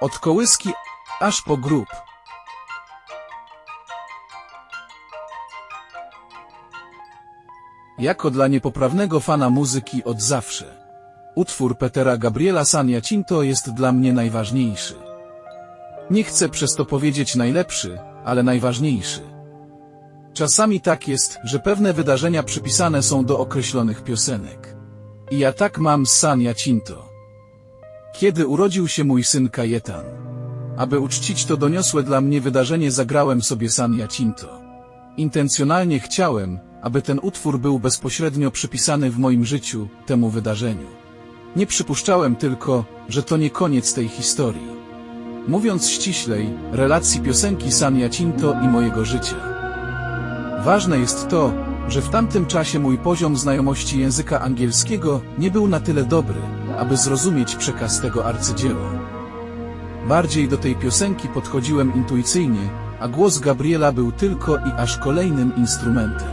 Od kołyski aż po grób. Jako dla niepoprawnego fana muzyki od zawsze. Utwór Petera Gabriela San Jacinto jest dla mnie najważniejszy. Nie chcę przez to powiedzieć najlepszy, ale najważniejszy. Czasami tak jest, że pewne wydarzenia przypisane są do określonych piosenek. I ja tak mam San Jacinto. Kiedy urodził się mój syn Kajetan. Aby uczcić to doniosłe dla mnie wydarzenie zagrałem sobie San Jacinto. Intencjonalnie chciałem, aby ten utwór był bezpośrednio przypisany w moim życiu, temu wydarzeniu. Nie przypuszczałem tylko, że to nie koniec tej historii. Mówiąc ściślej, relacji piosenki San Jacinto i mojego życia. Ważne jest to, że w tamtym czasie mój poziom znajomości języka angielskiego nie był na tyle dobry, aby zrozumieć przekaz tego arcydzieła. Bardziej do tej piosenki podchodziłem intuicyjnie, a głos Gabriela był tylko i aż kolejnym instrumentem.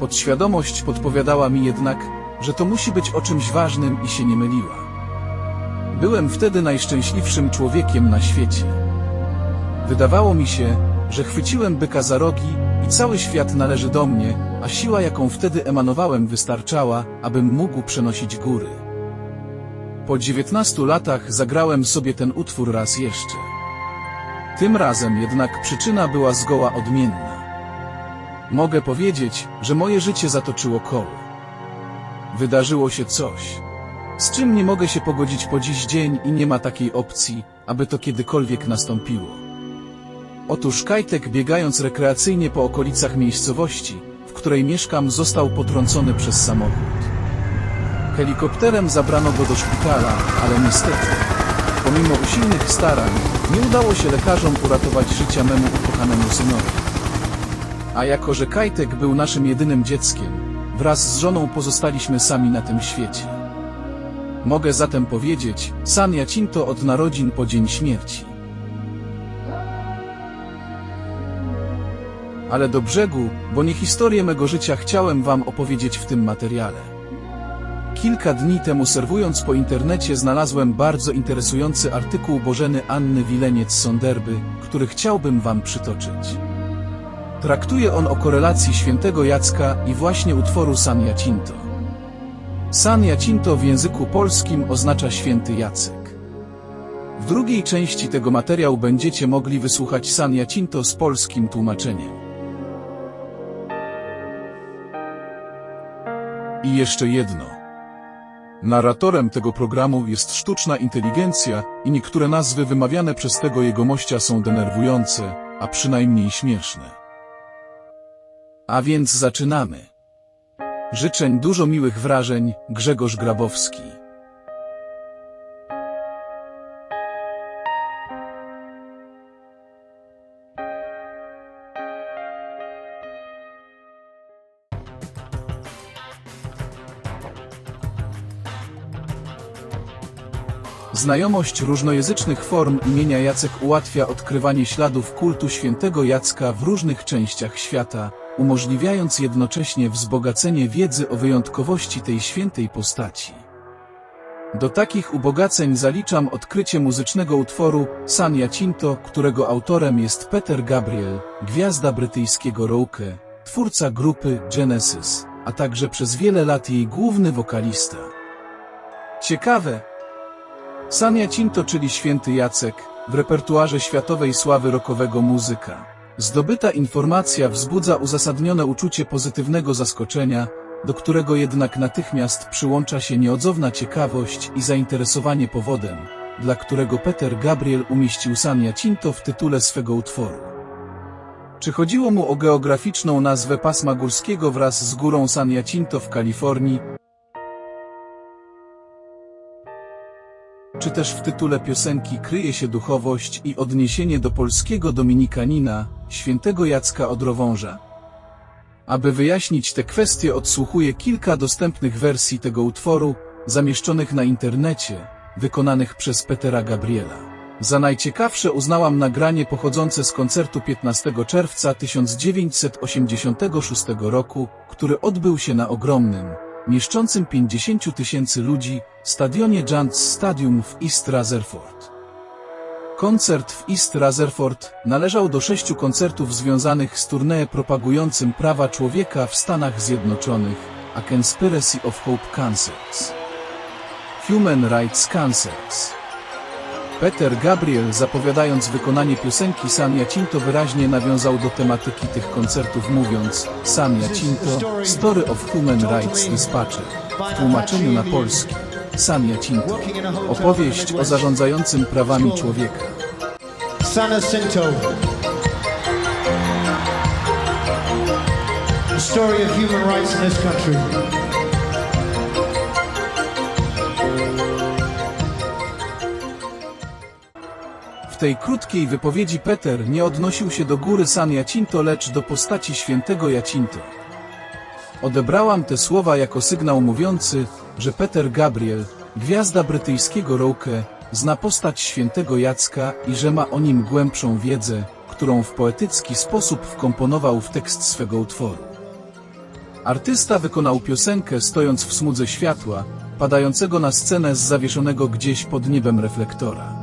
Podświadomość podpowiadała mi jednak, że to musi być o czymś ważnym i się nie myliła. Byłem wtedy najszczęśliwszym człowiekiem na świecie. Wydawało mi się, że chwyciłem byka za rogi cały świat należy do mnie, a siła jaką wtedy emanowałem wystarczała, abym mógł przenosić góry. Po 19 latach zagrałem sobie ten utwór raz jeszcze. Tym razem jednak przyczyna była zgoła odmienna. Mogę powiedzieć, że moje życie zatoczyło koło. Wydarzyło się coś, z czym nie mogę się pogodzić po dziś dzień i nie ma takiej opcji, aby to kiedykolwiek nastąpiło. Otóż Kajtek biegając rekreacyjnie po okolicach miejscowości, w której mieszkam został potrącony przez samochód. Helikopterem zabrano go do szpitala, ale niestety, pomimo usilnych starań, nie udało się lekarzom uratować życia memu ukochanemu synowi. A jako, że Kajtek był naszym jedynym dzieckiem, wraz z żoną pozostaliśmy sami na tym świecie. Mogę zatem powiedzieć, San Jacinto od narodzin po dzień śmierci. Ale do brzegu, bo nie historię mego życia chciałem wam opowiedzieć w tym materiale. Kilka dni temu serwując po internecie znalazłem bardzo interesujący artykuł Bożeny Anny Wileniec-Sonderby, który chciałbym wam przytoczyć. Traktuje on o korelacji świętego Jacka i właśnie utworu San Jacinto. San Jacinto w języku polskim oznacza święty Jacek. W drugiej części tego materiału będziecie mogli wysłuchać San Jacinto z polskim tłumaczeniem. I jeszcze jedno. Narratorem tego programu jest sztuczna inteligencja i niektóre nazwy wymawiane przez tego jegomościa są denerwujące, a przynajmniej śmieszne. A więc zaczynamy. Życzeń dużo miłych wrażeń, Grzegorz Grabowski. Znajomość różnojęzycznych form imienia Jacek ułatwia odkrywanie śladów kultu świętego Jacka w różnych częściach świata, umożliwiając jednocześnie wzbogacenie wiedzy o wyjątkowości tej świętej postaci. Do takich ubogaceń zaliczam odkrycie muzycznego utworu San Jacinto, którego autorem jest Peter Gabriel, gwiazda brytyjskiego rocka, twórca grupy Genesis, a także przez wiele lat jej główny wokalista. Ciekawe, San Jacinto, czyli święty Jacek, w repertuarze światowej sławy rockowego muzyka. Zdobyta informacja wzbudza uzasadnione uczucie pozytywnego zaskoczenia, do którego jednak natychmiast przyłącza się nieodzowna ciekawość i zainteresowanie powodem, dla którego Peter Gabriel umieścił San Jacinto w tytule swego utworu. Czy chodziło mu o geograficzną nazwę pasma górskiego wraz z górą San Jacinto w Kalifornii, czy też w tytule piosenki kryje się duchowość i odniesienie do polskiego dominikanina, świętego Jacka Odrowąża. Aby wyjaśnić te kwestie odsłuchuję kilka dostępnych wersji tego utworu, zamieszczonych na internecie, wykonanych przez Petera Gabriela. Za najciekawsze uznałam nagranie pochodzące z koncertu 15 czerwca 1986 roku, który odbył się na ogromnym, mieszczącym 50 tysięcy ludzi, stadionie Giants Stadium w East Rutherford. Koncert w East Rutherford należał do sześciu koncertów związanych z tournée propagującym prawa człowieka w Stanach Zjednoczonych, A Conspiracy of Hope Concerts. Human Rights Concerts. Peter Gabriel zapowiadając wykonanie piosenki San Jacinto wyraźnie nawiązał do tematyki tych koncertów mówiąc San Jacinto, Story of Human Rights Dispatcher. W tłumaczeniu na polski San Jacinto. Opowieść o zarządzającym prawami człowieka. San Jacinto. Story of human rights in this country. Tej krótkiej wypowiedzi Peter nie odnosił się do góry San Jacinto, lecz do postaci świętego Jacinto. Odebrałam te słowa jako sygnał mówiący, że Peter Gabriel, gwiazda brytyjskiego rocke, zna postać świętego Jacka i że ma o nim głębszą wiedzę, którą w poetycki sposób wkomponował w tekst swego utworu. Artysta wykonał piosenkę stojąc w smudze światła, padającego na scenę z zawieszonego gdzieś pod niebem reflektora.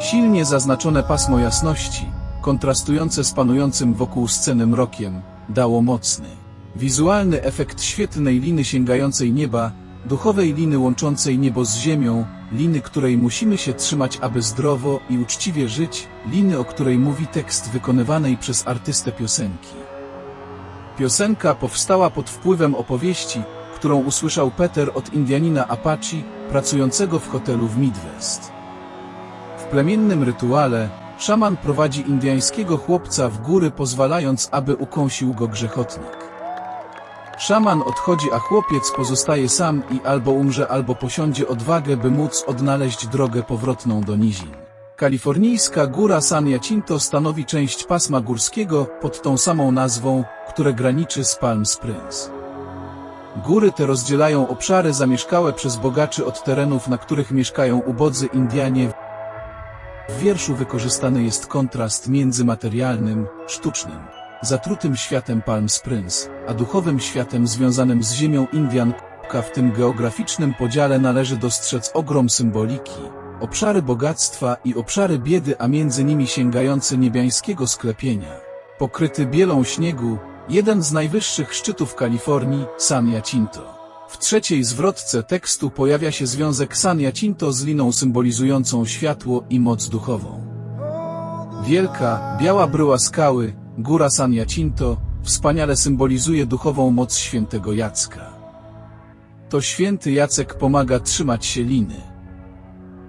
Silnie zaznaczone pasmo jasności, kontrastujące z panującym wokół sceny mrokiem, dało mocny, wizualny efekt świetlnej liny sięgającej nieba, duchowej liny łączącej niebo z ziemią, liny, której musimy się trzymać, aby zdrowo i uczciwie żyć, liny, o której mówi tekst wykonywanej przez artystę piosenki. Piosenka powstała pod wpływem opowieści, którą usłyszał Peter od Indianina Apache, pracującego w hotelu w Midwest. Plemiennym rytuale, szaman prowadzi indyjskiego chłopca w góry pozwalając, aby ukąsił go grzechotnik. Szaman odchodzi, a chłopiec pozostaje sam i albo umrze, albo posiądzie odwagę, by móc odnaleźć drogę powrotną do nizin. Kalifornijska góra San Jacinto stanowi część pasma górskiego pod tą samą nazwą, które graniczy z Palm Springs. Góry te rozdzielają obszary zamieszkałe przez bogaczy od terenów, na których mieszkają ubodzy Indianie. W wierszu wykorzystany jest kontrast między materialnym, sztucznym, zatrutym światem Palm Springs, a duchowym światem związanym z ziemią Indian. W tym geograficznym podziale należy dostrzec ogrom symboliki, obszary bogactwa i obszary biedy, a między nimi sięgające niebiańskiego sklepienia. Pokryty bielą śniegu, jeden z najwyższych szczytów Kalifornii, San Jacinto. W trzeciej zwrotce tekstu pojawia się związek San Jacinto z liną symbolizującą światło i moc duchową. Wielka, biała bryła skały, góra San Jacinto, wspaniale symbolizuje duchową moc świętego Jacka. To święty Jacek pomaga trzymać się liny.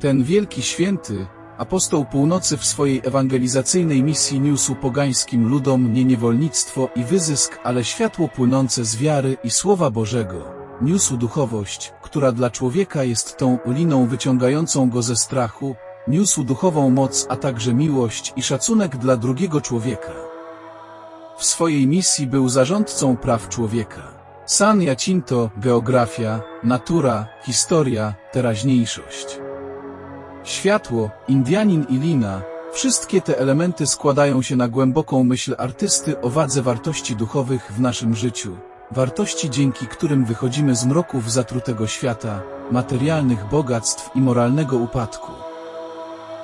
Ten wielki święty, apostoł północy w swojej ewangelizacyjnej misji niósł pogańskim ludom nie niewolnictwo i wyzysk, ale światło płynące z wiary i Słowa Bożego. Niósł duchowość, która dla człowieka jest tą liną wyciągającą go ze strachu, niósł duchową moc, a także miłość i szacunek dla drugiego człowieka. W swojej misji był zarządcą praw człowieka. San Jacinto, geografia, natura, historia, teraźniejszość. Światło, Indianin i lina, wszystkie te elementy składają się na głęboką myśl artysty o wadze wartości duchowych w naszym życiu. Wartości dzięki którym wychodzimy z mroków zatrutego świata, materialnych bogactw i moralnego upadku.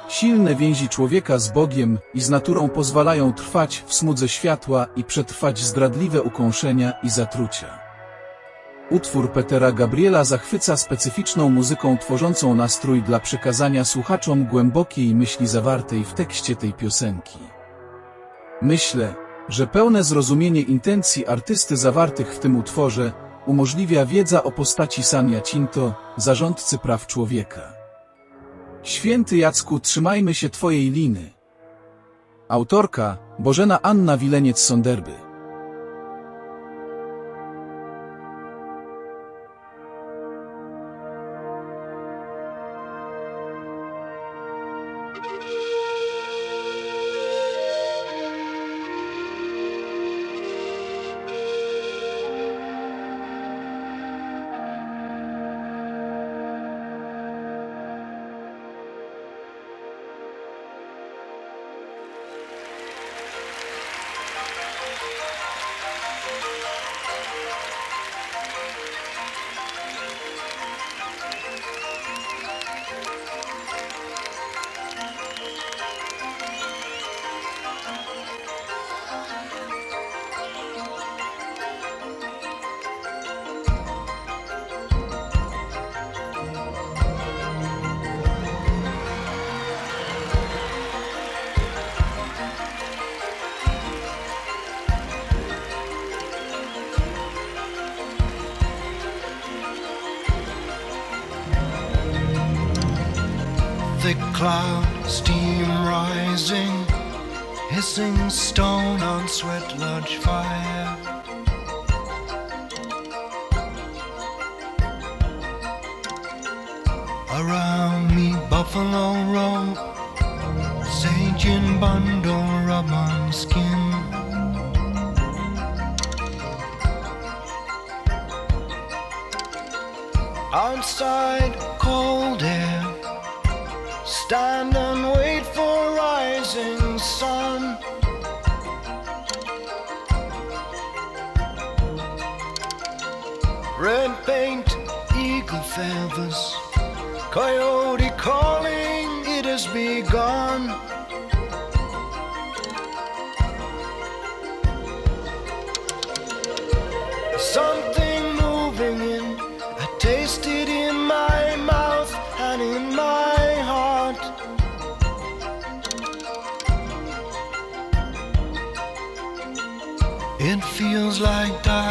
Silne więzi człowieka z Bogiem i z naturą pozwalają trwać w smudze światła i przetrwać zdradliwe ukąszenia i zatrucia. Utwór Petera Gabriela zachwyca specyficzną muzyką tworzącą nastrój dla przekazania słuchaczom głębokiej myśli zawartej w tekście tej piosenki. Myślę, że pełne zrozumienie intencji artysty zawartych w tym utworze umożliwia wiedza o postaci San Jacinto, zarządcy praw człowieka. Święty Jacku, trzymajmy się Twojej liny. Autorka Bożena Anna Wileniec-Sonderby cloud, steam rising, hissing stone on sweat lodge fire. Around me, buffalo robe, sage in bundle, rub on skin. Outside, cold air Stand and wait for rising sun. Red paint, eagle feathers, coyote calling, it has begun. like that.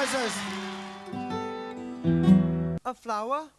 Jesus. A flower?